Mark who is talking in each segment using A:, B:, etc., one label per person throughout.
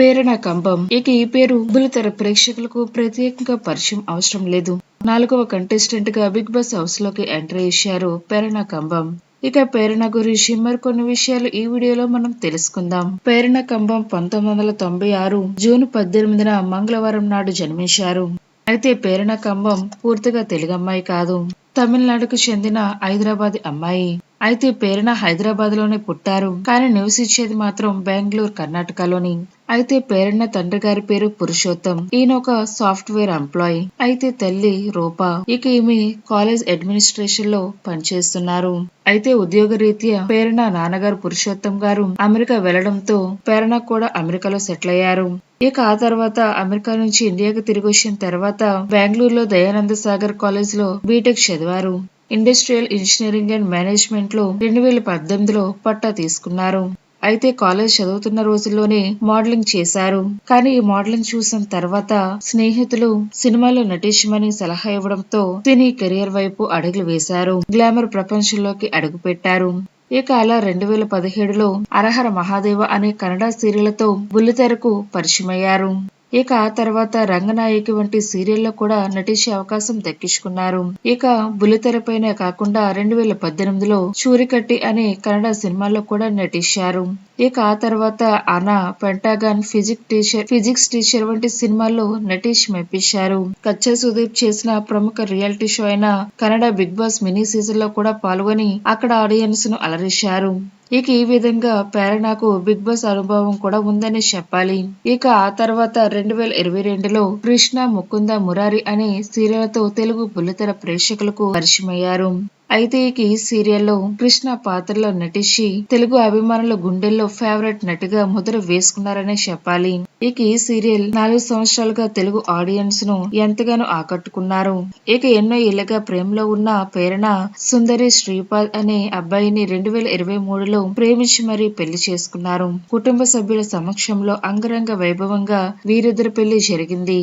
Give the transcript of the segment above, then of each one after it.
A: పేరణ కంబం ఇక ఈ పేరు బులితెర ప్రేక్షకులకు ప్రత్యేకంగా పరిచయం అవసరం లేదు. నాలుగవ కంటెస్టెంట్గా బిగ్ బాస్ హౌస్లోకి ఎంట్రీ చేశారు పేరణ కంబం ఇక పేరణ గురించి మరికొన్ని విషయాలు ఈ వీడియోలో మనం తెలుసుకుందాం. పేరణ కంబం పంతొమ్మిది వందల తొంభై ఆరు జూన్ పద్దెనిమిదిన మంగళవారం నాడు జన్మించారు. అయితే పేరణ కంబం పూర్తిగా తెలుగు అమ్మాయి కాదు. తమిళనాడుకు చెందిన హైదరాబాద్ అమ్మాయి. అయితే పేరున హైదరాబాద్లోనే పుట్టారు. కానీ నివసించేది మాత్రం బెంగళూరు కర్ణాటకలోని. అయితే పేరన్న తండ్రి గారి పేరు పురుషోత్తం. ఈయన ఒక సాఫ్ట్వేర్ ఎంప్లాయ్. అయితే తల్లి రూప. ఇక ఈమె కాలేజ్ అడ్మినిస్ట్రేషన్లో పనిచేస్తున్నారు. అయితే ఉద్యోగ రీత్యా పేరణ నాన్నగారు పురుషోత్తం గారు అమెరికా వెళ్ళడంతో పేరణ కూడా అమెరికాలో సెటిల్ అయ్యారు. ఇక ఆ తర్వాత అమెరికా నుంచి ఇండియాకి తిరిగి వచ్చిన తర్వాత బెంగళూరులో దయానంద సాగర్ కాలేజ్లో బీటెక్ చదివారు. ఇండస్ట్రియల్ ఇంజనీరింగ్ అండ్ మేనేజ్మెంట్లో రెండు వేల పద్దెనిమిదిలో పట్టా తీసుకున్నారు. అయితే కాలేజ్ చదువుతున్న రోజుల్లోనే మోడలింగ్ చేశారు. కానీ ఈ మోడలింగ్ చూసిన తర్వాత స్నేహితులు సినిమాలో నటించమని సలహా ఇవ్వడంతో సినీ కెరియర్ వైపు అడుగులు వేశారు. గ్లామర్ ప్రపంచంలోకి అడుగుపెట్టారు ఇక అలా రెండు వేల పదిహేడులో అరహర మహాదేవ అనే కన్నడ సీరియల్తో బుల్లితెరకు పరిచయమయ్యారు. ఇక ఆ తర్వాత రంగనాయకి వంటి సీరియల్లో కూడా నటించే అవకాశం దక్కించుకున్నారు. ఇక బుల్లితెరపైన కాకుండా రెండు వేల పద్దెనిమిదిలో చూరికట్టి అనే కన్నడ సినిమాలో కూడా నటించారు. ఇక ఆ తర్వాత అనా Pentagon physics teacher physics teacher వంటి సినిమాల్లో నటించి మెప్పించారు. కచ్చా సుదీప్ చేసిన ప్రముఖ రియాలిటీ షో అయిన కన్నడ బిగ్ బాస్ మినీ సీజన్లో కూడా పాల్గొని అక్కడ ఆడియన్స్ను అలరించారు. ఇక ఈ విధంగా ప్రేరణకు బిగ్ బాస్ అనుభవం కూడా ఉందని చెప్పాలి. ఇక ఆ తర్వాత రెండు వేల ఇరవై రెండులో కృష్ణ ముకుంద మురారి అనే సీరియల్తో తెలుగు బుల్లితెర ప్రేక్షకులకు పరిచయమయ్యారు. అయితే ఇక ఈ సీరియల్లో కృష్ణ పాత్రలో నటించి తెలుగు అభిమానుల గుండెల్లో ఫేవరెట్ నటిగా ముద్ర వేసుకున్నారనే చెప్పాలి. ఇక ఈ సీరియల్ నాలుగు సంవత్సరాలుగా తెలుగు ఆడియన్స్ను ఎంతగానో ఆకట్టుకున్నారు. ఇక ఎన్నో ఏళ్ళుగా ప్రేమలో ఉన్న ప్రేరణ సుందరి శ్రీపాద్ అనే అబ్బాయిని రెండు వేల ఇరవై మూడులో ప్రేమించి మరీ పెళ్ళి చేసుకున్నారు. కుటుంబ సభ్యుల సమక్షంలో అంగరంగ వైభవంగా వీరిద్దరి పెళ్ళి జరిగింది.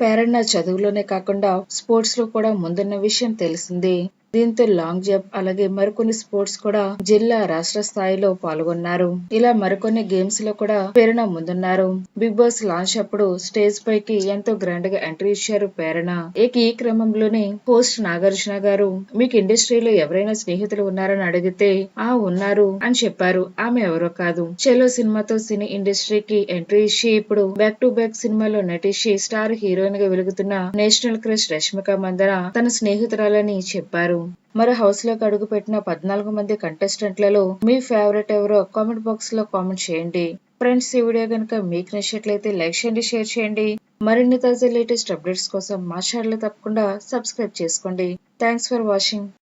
A: ప్రేరణ చదువులోనే కాకుండా స్పోర్ట్స్లో కూడా ముందున్న విషయం తెలిసిందే. దీంతో లాంగ్ జంప్ అలాగే మరికొన్ని స్పోర్ట్స్ కూడా జిల్లా రాష్ట్ర స్థాయిలో పాల్గొన్నారు. ఇలా మరికొన్ని గేమ్స్లో కూడా ప్రేరణ ముందున్నారు. బిగ్ బాస్ లాంచ్ అప్పుడు స్టేజ్ పైకి ఎంతో గ్రాండ్గా ఎంట్రీ ఇచ్చారు ప్రేరణ. ఇక ఈ క్రమంలోనే హోస్ట్ నాగార్జున గారు మీకు ఇండస్ట్రీలో ఎవరైనా స్నేహితులు ఉన్నారని అడిగితే ఆ ఉన్నారు అని చెప్పారు. ఆమె ఎవరో కాదు. చెలో సినిమాతో సినీ ఇండస్ట్రీకి ఎంట్రీ ఇచ్చి ఇప్పుడు బ్యాక్ టు బ్యాక్ సినిమాలో నటించి స్టార్ హీరోయిన్గా వెలుగుతున్న నేషనల్ క్రష్ రష్మిక మందన తన స్నేహితురాలని చెప్పారు. మరి హౌస్లోకి అడుగు పెట్టిన పద్నాలుగు మంది కంటెస్టెంట్లలో మీ ఫేవరెట్ ఎవరో కామెంట్ బాక్స్లో కామెంట్ చేయండి. ఫ్రెండ్స్ ఈ వీడియో కనుక మీకు నచ్చినట్లయితే లైక్ చేయండి షేర్ చేయండి. మరిన్ని తాజా లేటెస్ట్ అప్డేట్స్ కోసం మా ఛానల్ తప్పకుండా సబ్స్క్రైబ్ చేసుకోండి. Thanks for watching